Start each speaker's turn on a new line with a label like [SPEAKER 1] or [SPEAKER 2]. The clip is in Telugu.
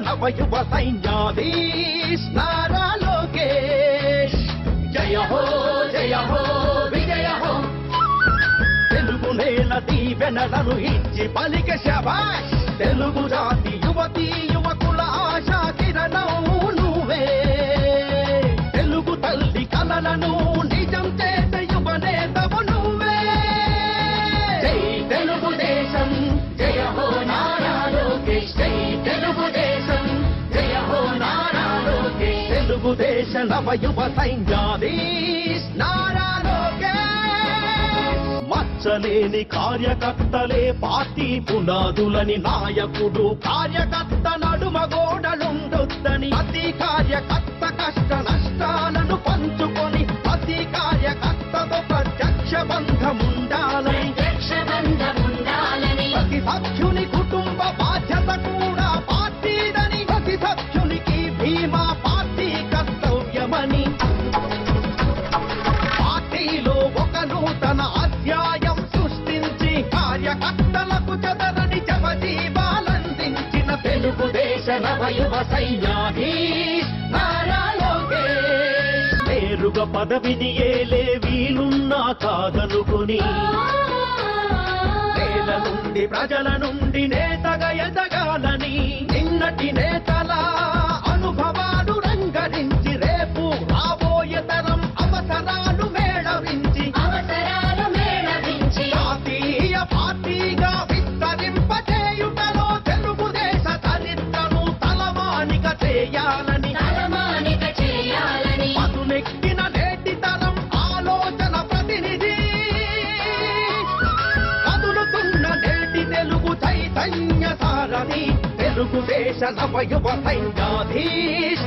[SPEAKER 1] నవయువ సైన్యాధీ స్నారా జయ హో జయ హో విజయ ఇచ్చి పలిక శభాష్. తెలుగు జాతి యువతి యువకుల ఆశా కిరణం నువ్వే. తెలుగుదేశం. జయ హో నారా లోకేష్. తెలుగుదేశ నవయువ సైన్యాధీశ్ నారా లోకేష్. మచ్చలేని కార్యకర్తలే పార్టీ పునాదులని నాయకుడు. కార్యకర్త నడుమ గోడలుండొద్దని ప్రతి కార్యకర్త కష్ట నష్టాలను పంచుకొని ప్రతి కార్యకర్తతో ప్రత్యక్ష బంధముండాలని. ప్రతి సభ్యుని చదరని జవజీవాలందించిన తెలుగుదేశ నవయువ లోకేష్. నేరుగా పదవిని ఏలే వీలున్నా కాదనుకుని ప్రజల నుండి నేతగా చైతన్య తెలుగు దేశ నవయువ సైన్యాధీష్